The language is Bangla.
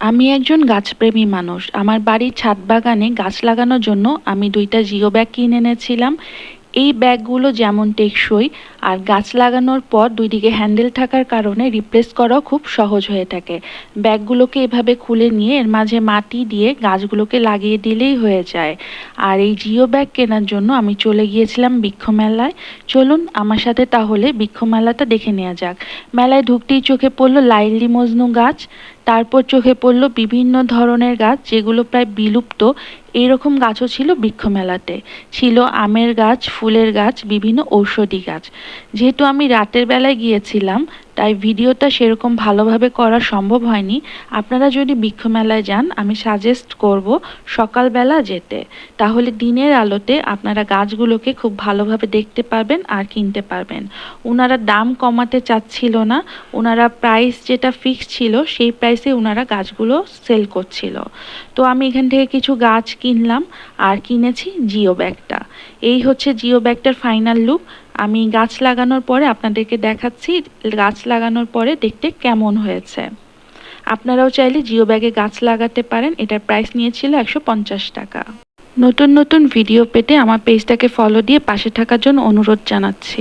আমি একজন গাছপ্রেমী মানুষ। আমার বাড়ির ছাদ বাগানে গাছ লাগানোর জন্য আমি দুইটা জিও ব্যাগ কিনে এনেছিলাম। এই ব্যাগগুলো যেমন টেকসই, আর গাছ লাগানোর পর দুই দিকে হ্যান্ডেল থাকার কারণে রিপ্লেস করাও খুব সহজ হয়ে থাকে। ব্যাগগুলোকে এভাবে খুলে নিয়ে এর মাঝে মাটি দিয়ে গাছগুলোকে লাগিয়ে দিলেই হয়ে যায়। আর এই জিও ব্যাগ কেনার জন্য আমি চলে গিয়েছিলাম বৃক্ষ মেলায়। চলুন আমার সাথে তাহলে বৃক্ষ মেলাটা দেখে নেওয়া যাক। মেলায় ঢুকতেই চোখে পড়ল লাইলি মজনু গাছ। তারপর চোখে পড়ল বিভিন্ন ধরনের গাছ যেগুলো প্রায় বিলুপ্ত। এইরকম গাছও ছিল বৃক্ষ মেলাতে। ছিল আমের গাছ, ফুলের গাছ, বিভিন্ন ঔষধি গাছ। যেহেতু আমি রাতের বেলায় গিয়েছিলাম তাই ভিডিওটা সেরকম ভালোভাবে করা সম্ভব হয়নি। আপনারা যদি বৃক্ষ মেলায় যান, আমি সাজেস্ট করব সকালবেলা যেতে। তাহলে দিনের আলোতে আপনারা গাছগুলোকে খুব ভালোভাবে দেখতে পারবেন আর কিনতে পারবেন। ওনারা দাম কমাতে চাচ্ছিল না। ওনারা প্রাইস যেটা ফিক্স ছিল, সেই প্রাইসে ওনারা গাছগুলো সেল করছিল। তো আমি এখান থেকে কিছু গাছ কিনলাম, আর কিনেছি জিও ব্যাগটা এই হচ্ছে জিও ব্যাগটার ফাইনাল লুক। আমি গাছ লাগানোর পরে আপনাদেরকে দেখাচ্ছি গাছ লাগানোর পরে দেখতে কেমন হয়েছে। আপনারাও চাইলে জিও ব্যাগে গাছ লাগাতে পারেন। এটার প্রাইস নিয়েছিল একশো পঞ্চাশ টাকা। নতুন নতুন ভিডিও পেতে আমার পেজটাকে ফলো দিয়ে পাশে থাকার জন্য অনুরোধ জানাচ্ছি।